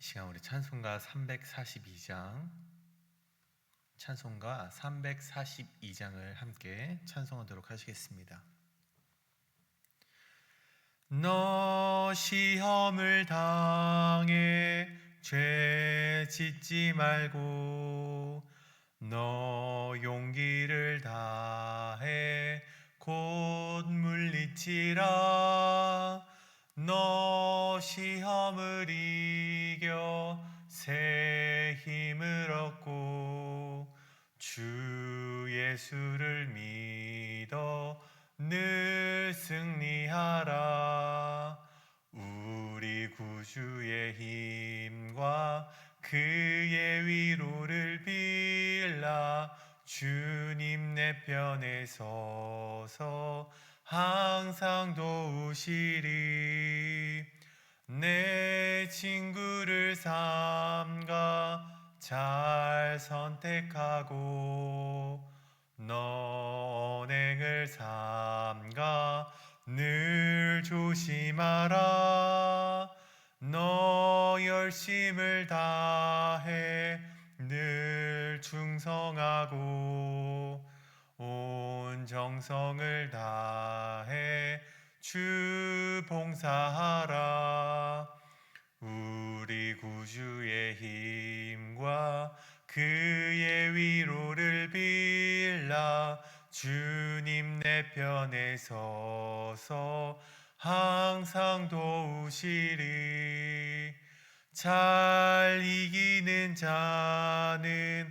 이 시간 우리 찬송가 342장 찬송가 342장을 함께 찬송하도록 하시겠습니다. 너 시험을 당해 죄 짓지 말고 너 용기를 다해 곧 물리치라 너 시험을 이겨 새 힘을 얻고 주 예수를 믿어 늘 승리하라. 우리 구주의 힘과 그의 위로를 빌라. 주님 내 편에 서서 항상 도우시리. 내 친구를 삼가 잘 선택하고 너 언행을 삼가 늘 조심하라. 너 열심을 다해 늘 충성하고 온 정성을 다해 주 봉사하라. 우리 구주의 힘과 그의 위로를 빌라. 주님 내 편에 서서 항상 도우시리. 잘 이기는 자는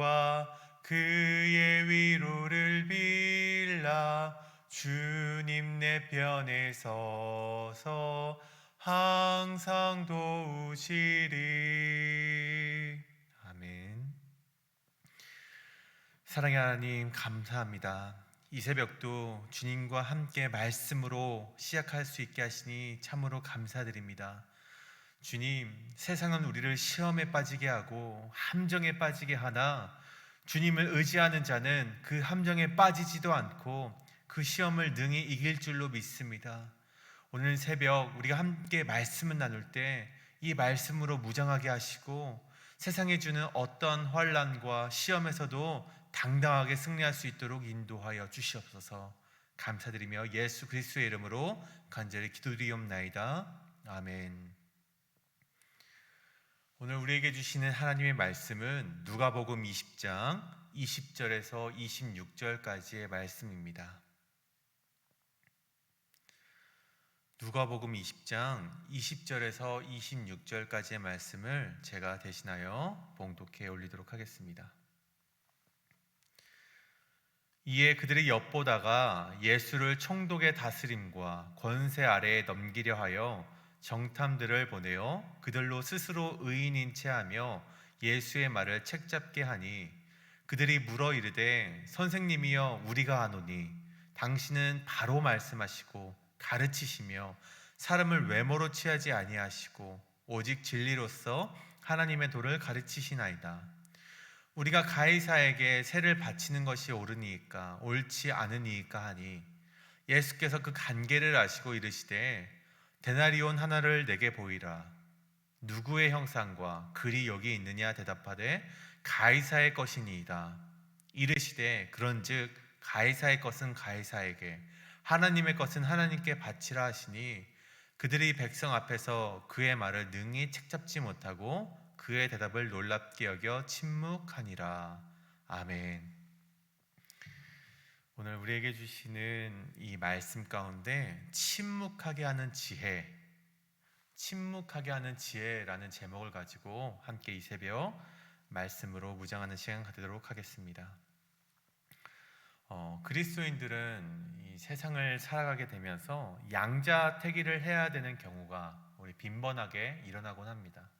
과 그의 위로를 빌라 주님 내 편에 서서 항상 도우시리. 아멘. 사랑의 하나님 감사합니다. 이 새벽도 주님과 함께 말씀으로 시작할 수 있게 하시니 참으로 감사드립니다 주님, 세상은 우리를 시험에 빠지게 하고 함정에 빠지게 하나 주님을 의지하는 자는 그 함정에 빠지지도 않고 그 시험을 능히 이길 줄로 믿습니다. 오늘 새벽 우리가 함께 말씀을 나눌 때 이 말씀으로 무장하게 하시고 세상에 주는 어떤 환란과 시험에서도 당당하게 승리할 수 있도록 인도하여 주시옵소서. 감사드리며 예수 그리스도의 이름으로 간절히 기도드리옵나이다. 아멘. 오늘 우리에게 주시는 하나님의 말씀은 누가복음 20장 20절에서 26절까지의 말씀입니다. 누가복음 20장 20절에서 26절까지의 말씀을 제가 대신하여 봉독해 올리도록 하겠습니다. 이에 그들이 엿보다가 예수를 총독의 다스림과 권세 아래에 넘기려 하여 정탐들을 보내어 그들로 스스로 의인인 체하며 예수의 말을 책잡게 하니 그들이 물어 이르되 선생님이여 우리가 아노니 당신은 바로 말씀하시고 가르치시며 사람을 외모로 취하지 아니하시고 오직 진리로서 하나님의 도를 가르치시나이다. 우리가 가이사에게 세를 바치는 것이 옳으니까 옳지 않으니까 하니 예수께서 그 관계를 아시고 이르시되 데나리온 하나를 내게 보이라. 누구의 형상과 글이 여기 있느냐 대답하되 가이사의 것이니이다. 이르시되 그런즉 가이사의 것은 가이사에게 하나님의 것은 하나님께 바치라 하시니 그들이 백성 앞에서 그의 말을 능히 책잡지 못하고 그의 대답을 놀랍게 여겨 침묵하니라. 아멘. 오늘 우리에게 주시는 이 말씀 가운데 침묵하게 하는 지혜, 침묵하게 하는 지혜라는 제목을 가지고 함께 이 새벽 말씀으로 무장하는 시간 갖도록 하겠습니다. 어, 그리스도인들은 이 세상을 살아가게 되면서 양자택일을 해야 되는 경우가 우리 빈번하게 일어나곤 합니다.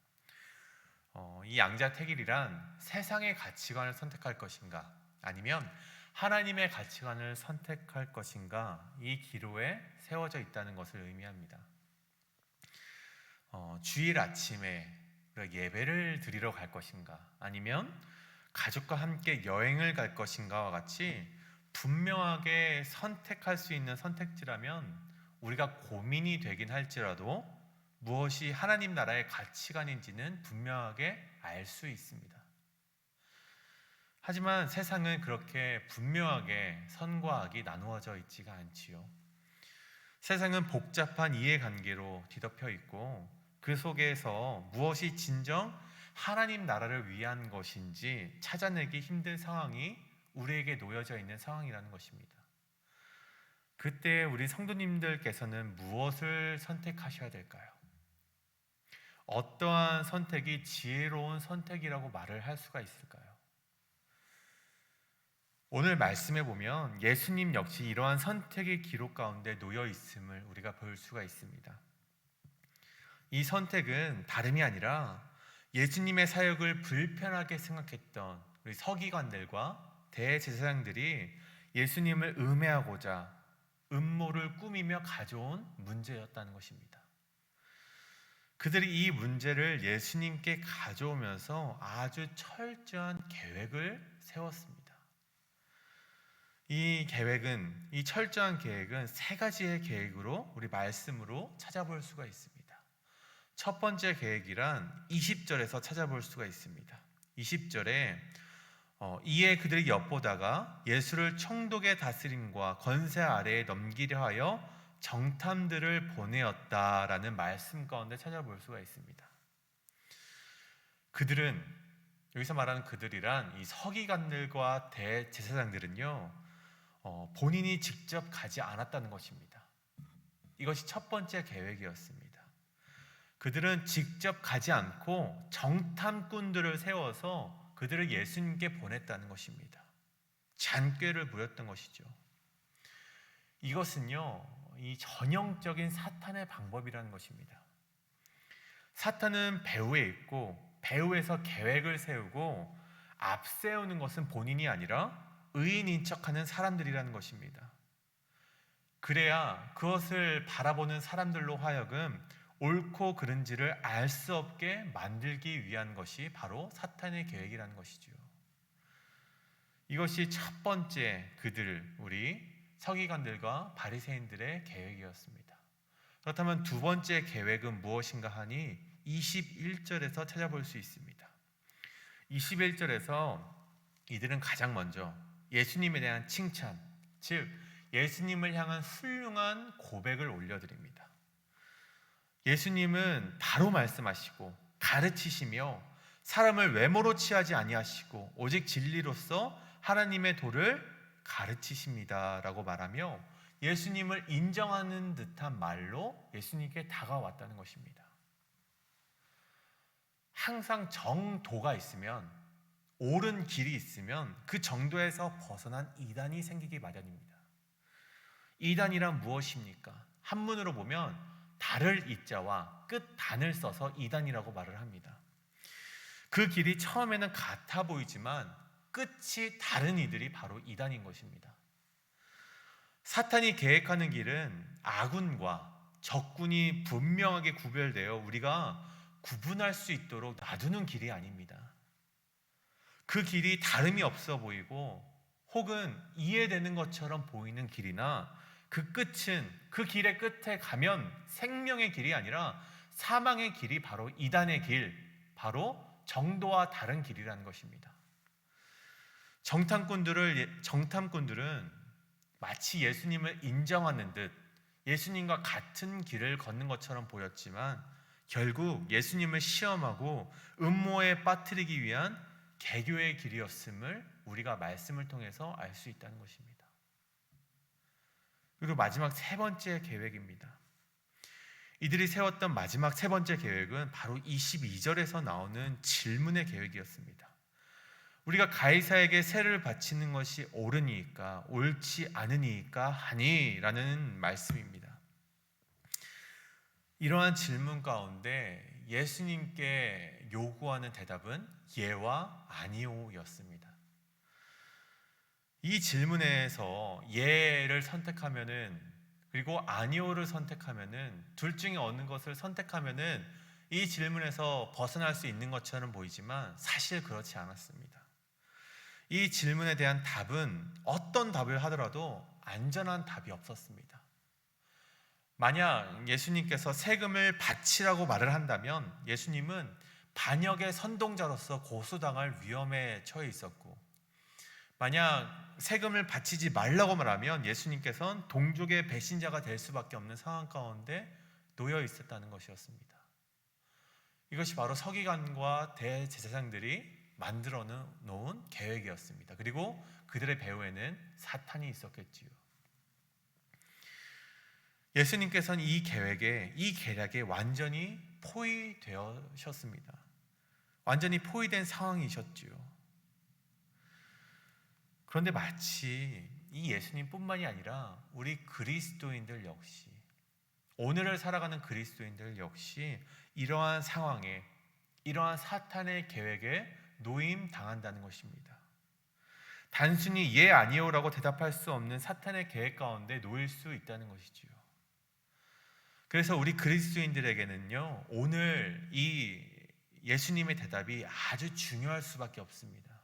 어, 이 양자택일이란 세상의 가치관을 선택할 것인가 아니면 하나님의 가치관을 선택할 것인가 이 기로에 세워져 있다는 것을 의미합니다. 어, 주일 아침에 예배를 드리러 갈 것인가 아니면 가족과 함께 여행을 갈 것인가와 같이 분명하게 선택할 수 있는 선택지라면 우리가 고민이 되긴 할지라도 무엇이 하나님 나라의 가치관인지는 분명하게 알 수 있습니다. 하지만 세상은 그렇게 분명하게 선과 악이 나누어져 있지가 않지요. 세상은 복잡한 이해관계로 뒤덮여 있고 그 속에서 무엇이 진정 하나님 나라를 위한 것인지 찾아내기 힘든 상황이 우리에게 놓여져 있는 상황이라는 것입니다. 그때 우리 성도님들께서는 무엇을 선택하셔야 될까요? 어떠한 선택이 지혜로운 선택이라고 말을 할 수가 있을까요? 오늘 말씀에 보면 예수님 역시 이러한 선택의 기록 가운데 놓여 있음을 우리가 볼 수가 있습니다. 이 선택은 다름이 아니라 예수님의 사역을 불편하게 생각했던 우리 서기관들과 대제사장들이 예수님을 음해하고자 음모를 꾸미며 가져온 문제였다는 것입니다. 그들이 이 문제를 예수님께 가져오면서 아주 철저한 계획을 세웠습니다. 이 계획은 이 철저한 계획은 세 가지의 계획으로 우리 말씀으로 찾아볼 수가 있습니다. 첫 번째 계획이란 20절에서 찾아볼 수가 있습니다. 20절에 어, 이에 그들이 엿보다가 예수를 총독의 다스림과 권세 아래에 넘기려 하여 정탐들을 보내었다라는 말씀 가운데 찾아볼 수가 있습니다. 그들은 여기서 말하는 그들이란 이 서기관들과 대제사장들은요 어, 본인이 직접 가지 않았다는 것입니다. 이것이 첫 번째 계획이었습니다. 그들은 직접 가지 않고 정탐꾼들을 세워서 그들을 예수님께 보냈다는 것입니다. 잔꾀를 부렸던 것이죠. 이것은요, 이 전형적인 사탄의 방법이라는 것입니다. 사탄은 배후에 있고 배후에서 계획을 세우고 앞세우는 것은 본인이 아니라 의인인 척하는 사람들이라는 것입니다. 그래야 그것을 바라보는 사람들로 하여금 옳고 그른지를 알 수 없게 만들기 위한 것이 바로 사탄의 계획이라는 것이죠. 이것이 첫 번째 그들 우리 서기관들과 바리새인들의 계획이었습니다. 그렇다면 두 번째 계획은 무엇인가 하니 21절에서 찾아볼 수 있습니다. 21절에서 이들은 가장 먼저 예수님에 대한 칭찬, 즉 예수님을 향한 훌륭한 고백을 올려드립니다. 예수님은 바로 말씀하시고 가르치시며 사람을 외모로 취하지 아니하시고 오직 진리로서 하나님의 도를 가르치십니다라고 말하며 예수님을 인정하는 듯한 말로 예수님께 다가왔다는 것입니다. 항상 정도가 있으면 옳은 길이 있으면 그 정도에서 벗어난 이단이 생기기 마련입니다. 이단이란 무엇입니까? 한문으로 보면 달을 이자와 끝 단을 써서 이단이라고 말을 합니다. 그 길이 처음에는 같아 보이지만 끝이 다른 이들이 바로 이단인 것입니다. 사탄이 계획하는 길은 아군과 적군이 분명하게 구별되어 우리가 구분할 수 있도록 놔두는 길이 아닙니다. 그 길이 다름이 없어 보이고 혹은 이해되는 것처럼 보이는 길이나 그 끝은 그 길의 끝에 가면 생명의 길이 아니라 사망의 길이 바로 이단의 길, 바로 정도와 다른 길이라는 것입니다. 정탐꾼들을 정탐꾼들은 마치 예수님을 인정하는 듯 예수님과 같은 길을 걷는 것처럼 보였지만 결국 예수님을 시험하고 음모에 빠뜨리기 위한 개교의 길이었음을 우리가 말씀을 통해서 알 수 있다는 것입니다. 그리고 마지막 세 번째 계획입니다. 이들이 세웠던 마지막 세 번째 계획은 바로 22절에서 나오는 질문의 계획이었습니다. 우리가 가이사에게 세를 바치는 것이 옳으니까 옳지 않으니까 하니라는 말씀입니다. 이러한 질문 가운데 예수님께 요구하는 대답은 예와 아니오였습니다. 이 질문에서 예를 선택하면은 그리고 아니오를 선택하면은 둘 중에 어느 것을 선택하면은 이 질문에서 벗어날 수 있는 것처럼 보이지만 사실 그렇지 않았습니다. 이 질문에 대한 답은 어떤 답을 하더라도 안전한 답이 없었습니다. 만약 예수님께서 세금을 바치라고 말을 한다면 예수님은 반역의 선동자로서 고소당할 위험에 처해 있었고 만약 세금을 바치지 말라고 말하면 예수님께서는 동족의 배신자가 될 수밖에 없는 상황 가운데 놓여 있었다는 것이었습니다. 이것이 바로 서기관과 대제사장들이 만들어 놓은 계획이었습니다. 그리고 그들의 배후에는 사탄이 있었겠지요. 예수님께서는 이 계획에 이 계략에 완전히 포위되셨습니다. 완전히 포위된 상황이셨지요. 그런데 마치 이 예수님뿐만이 아니라 우리 그리스도인들 역시 오늘을 살아가는 그리스도인들 역시 이러한 상황에 이러한 사탄의 계획에 노임 당한다는 것입니다. 단순히 예 아니요라고 대답할 수 없는 사탄의 계획 가운데 놓일 수 있다는 것이지요. 그래서 우리 그리스도인들에게는요 오늘 이 예수님의 대답이 아주 중요할 수밖에 없습니다.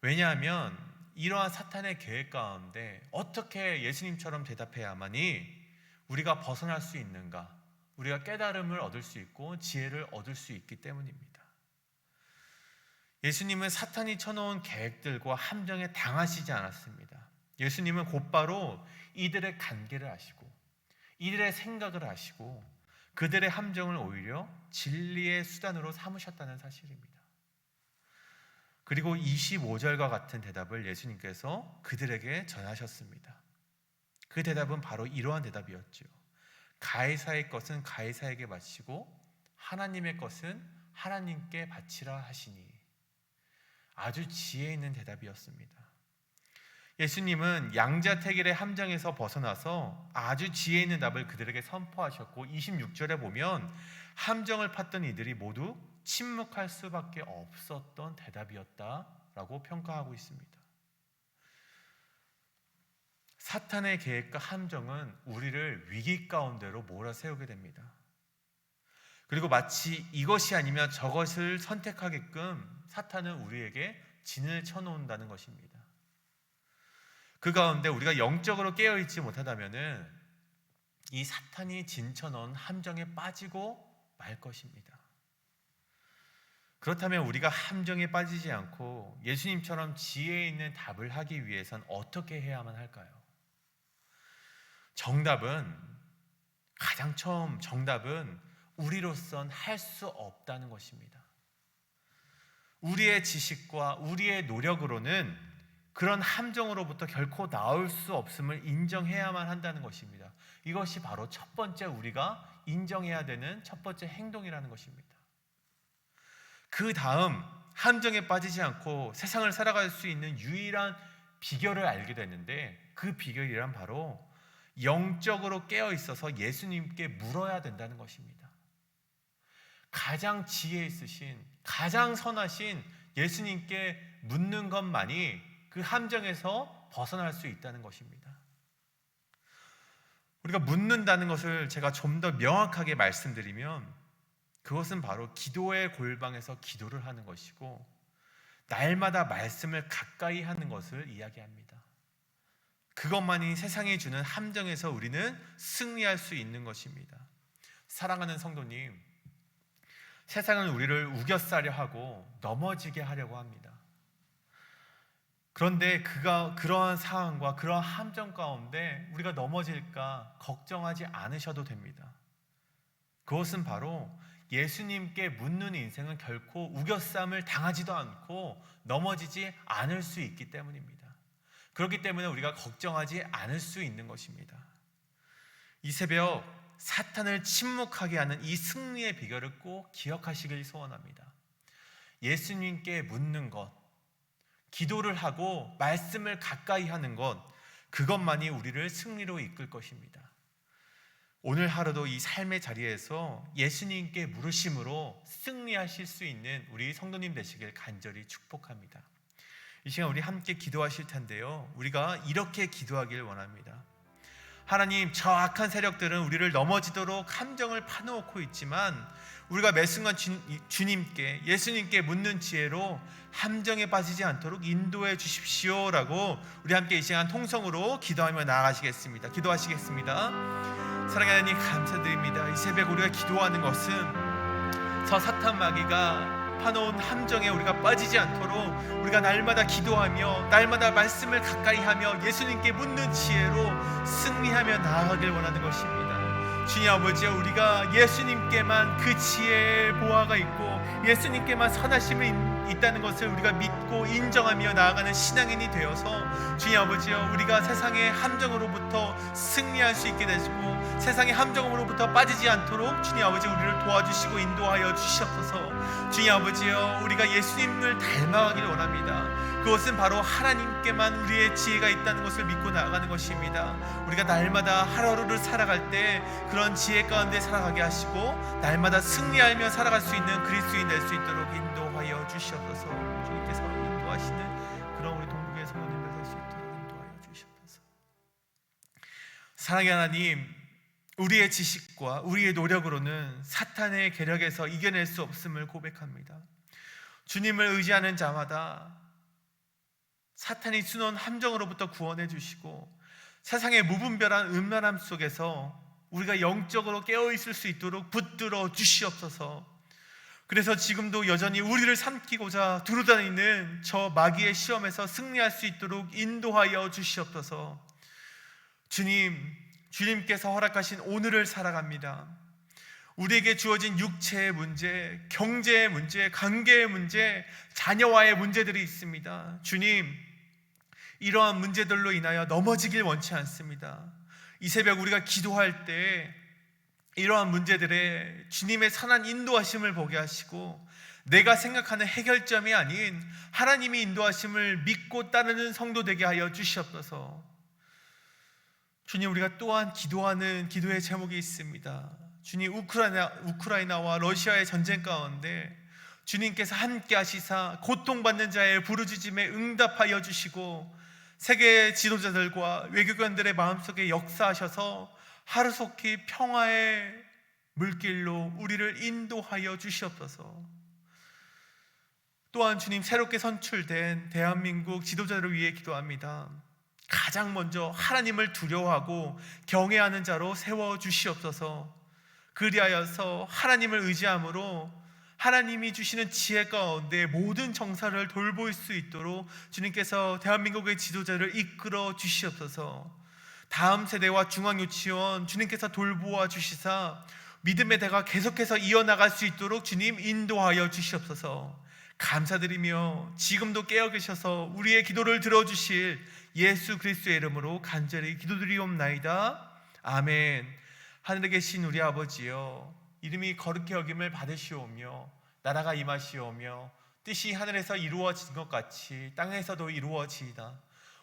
왜냐하면 이러한 사탄의 계획 가운데 어떻게 예수님처럼 대답해야만이 우리가 벗어날 수 있는가? 우리가 깨달음을 얻을 수 있고 지혜를 얻을 수 있기 때문입니다. 예수님은 사탄이 쳐놓은 계획들과 함정에 당하시지 않았습니다. 예수님은 곧바로 이들의 관계를 아시고 이들의 생각을 아시고 그들의 함정을 오히려 진리의 수단으로 삼으셨다는 사실입니다. 그리고 25절과 같은 대답을 예수님께서 그들에게 전하셨습니다. 그 대답은 바로 이러한 대답이었죠. 가이사의 것은 가이사에게 바치고 하나님의 것은 하나님께 바치라 하시니 아주 지혜 있는 대답이었습니다. 예수님은 양자택일의 함정에서 벗어나서 아주 지혜 있는 답을 그들에게 선포하셨고 26절에 보면 함정을 팠던 이들이 모두 침묵할 수밖에 없었던 대답이었다라고 평가하고 있습니다. 사탄의 계획과 함정은 우리를 위기 가운데로 몰아세우게 됩니다. 그리고 마치 이것이 아니면 저것을 선택하게끔 사탄은 우리에게 진을 쳐놓는다는 것입니다. 그 가운데 우리가 영적으로 깨어있지 못하다면은 이 사탄이 진쳐놓은 함정에 빠지고 말 것입니다. 그렇다면 우리가 함정에 빠지지 않고 예수님처럼 지혜 있는 답을 하기 위해선 어떻게 해야만 할까요? 정답은 가장 처음 정답은 우리로선 할 수 없다는 것입니다. 우리의 지식과 우리의 노력으로는 그런 함정으로부터 결코 나올 수 없음을 인정해야만 한다는 것입니다. 이것이 바로 첫 번째 우리가 인정해야 되는 첫 번째 행동이라는 것입니다. 그 다음 함정에 빠지지 않고 세상을 살아갈 수 있는 유일한 비결을 알게 됐는데 그 비결이란 바로 영적으로 깨어 있어서 예수님께 물어야 된다는 것입니다. 가장 지혜 있으신, 가장 선하신 예수님께 묻는 것만이 그 함정에서 벗어날 수 있다는 것입니다. 우리가 묻는다는 것을 제가 좀 더 명확하게 말씀드리면 그것은 바로 기도의 골방에서 기도를 하는 것이고 날마다 말씀을 가까이 하는 것을 이야기합니다. 그것만이 세상이 주는 함정에서 우리는 승리할 수 있는 것입니다. 사랑하는 성도님, 세상은 우리를 우겨싸려 하고 넘어지게 하려고 합니다. 그런데 그가 그러한 상황과 그러한 함정 가운데 우리가 넘어질까 걱정하지 않으셔도 됩니다. 그것은 바로 예수님께 묻는 인생은 결코 우겨쌈을 당하지도 않고 넘어지지 않을 수 있기 때문입니다. 그렇기 때문에 우리가 걱정하지 않을 수 있는 것입니다. 이 새벽 사탄을 침묵하게 하는 이 승리의 비결을 꼭 기억하시길 소원합니다. 예수님께 묻는 것, 기도를 하고 말씀을 가까이 하는 것, 그것만이 우리를 승리로 이끌 것입니다. 오늘 하루도 이 삶의 자리에서 예수님께 물으심으로 승리하실 수 있는 우리 성도님 되시길 간절히 축복합니다. 이 시간 우리 함께 기도하실 텐데요. 우리가 이렇게 기도하길 원합니다. 하나님, 저 악한 세력들은 우리를 넘어지도록 함정을 파놓고 있지만 우리가 매 순간 주, 주님께 예수님께 묻는 지혜로 함정에 빠지지 않도록 인도해 주십시오라고 우리 함께 이 시간 통성으로 기도하며 나아가시겠습니다. 기도하시겠습니다. 사랑하는 하나님 감사드립니다. 이 새벽 우리가 기도하는 것은 저 사탄 마귀가 파놓은 함정에 우리가 빠지지 않도록 우리가 날마다 기도하며 날마다 말씀을 가까이 하며 예수님께 묻는 지혜로 승리하며 나아가길 원하는 것입니다. 주님 아버지 우리가 예수님께만 그 지혜의 보화가 있고 예수님께만 선하심이 있다는 것을 우리가 믿고 인정하며 나아가는 신앙인이 되어서 주님 아버지여 우리가 세상의 함정으로부터 승리할 수 있게 되시고 세상의 함정으로부터 빠지지 않도록 주님 아버지 우리를 도와주시고 인도하여 주시옵소서 주님 아버지여 우리가 예수님을 닮아가길 원합니다. 그것은 바로 하나님께만 우리의 지혜가 있다는 것을 믿고 나아가는 것입니다. 우리가 날마다 하루하루를 살아갈 때 그런 지혜 가운데 살아가게 하시고 날마다 승리하며 살아갈 수 있는 그리스도인 될 수 있도록 인도하여 주시옵소서. 주님께서 인도하시는 그런 우리 동국의 성도님들 될수 있도록 인도하여 주시옵소서. 사랑의 하나님 우리의 지식과 우리의 노력으로는 사탄의 계략에서 이겨낼 수 없음을 고백합니다 주님을 의지하는 자마다 사탄이 수놓은 함정으로부터 구원해 주시고 세상의 무분별한 음란함 속에서 우리가 영적으로 깨어 있을 수 있도록 붙들어 주시옵소서. 그래서 지금도 여전히 우리를 삼키고자 두루다니는 저 마귀의 시험에서 승리할 수 있도록 인도하여 주시옵소서. 주님, 주님께서 허락하신 오늘을 살아갑니다. 우리에게 주어진 육체의 문제, 경제의 문제, 관계의 문제, 자녀와의 문제들이 있습니다. 주님, 이러한 문제들로 인하여 넘어지길 원치 않습니다. 이 새벽 우리가 기도할 때 이러한 문제들에 주님의 선한 인도하심을 보게 하시고 내가 생각하는 해결점이 아닌 하나님이 인도하심을 믿고 따르는 성도 되게 하여 주시옵소서. 주님 우리가 또한 기도하는 기도의 제목이 있습니다. 주님 우크라이나 우크라이나 와 러시아의 전쟁 가운데 주님께서 함께 하시사 고통받는 자의 부르짖음에 응답하여 주시고 세계 지도자들과 외교관들의 마음속에 역사하셔서 하루속히 평화의 물길로 우리를 인도하여 주시옵소서. 또한 주님 새롭게 선출된 대한민국 지도자를 위해 기도합니다. 가장 먼저 하나님을 두려워하고 경외하는 자로 세워 주시옵소서. 그리하여서 하나님을 의지함으로 하나님이 주시는 지혜 가운데 모든 정사를 돌볼 수 있도록 주님께서 대한민국의 지도자를 이끌어 주시옵소서. 다음 세대와 중앙유치원 주님께서 돌보아 주시사 믿음의 대가 계속해서 이어나갈 수 있도록 주님 인도하여 주시옵소서. 감사드리며 지금도 깨어 계셔서 우리의 기도를 들어주실 예수 그리스도의 이름으로 간절히 기도드리옵나이다. 아멘. 하늘에 계신 우리 아버지여 이름이 거룩히 여김을 받으시오며 나라가 임하시오며 뜻이 하늘에서 이루어진 것 같이 땅에서도 이루어지이다.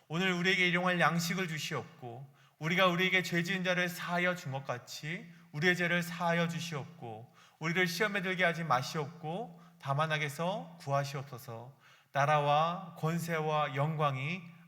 오늘 우리에게 일용할 양식을 주시옵고 우리가 우리에게 죄 지은 자를 사하여 준 것 같이 우리의 죄를 사하여 주시옵고 우리를 시험에 들게 하지 마시옵고 다만 악에서 구하시옵소서. 나라와 권세와 영광이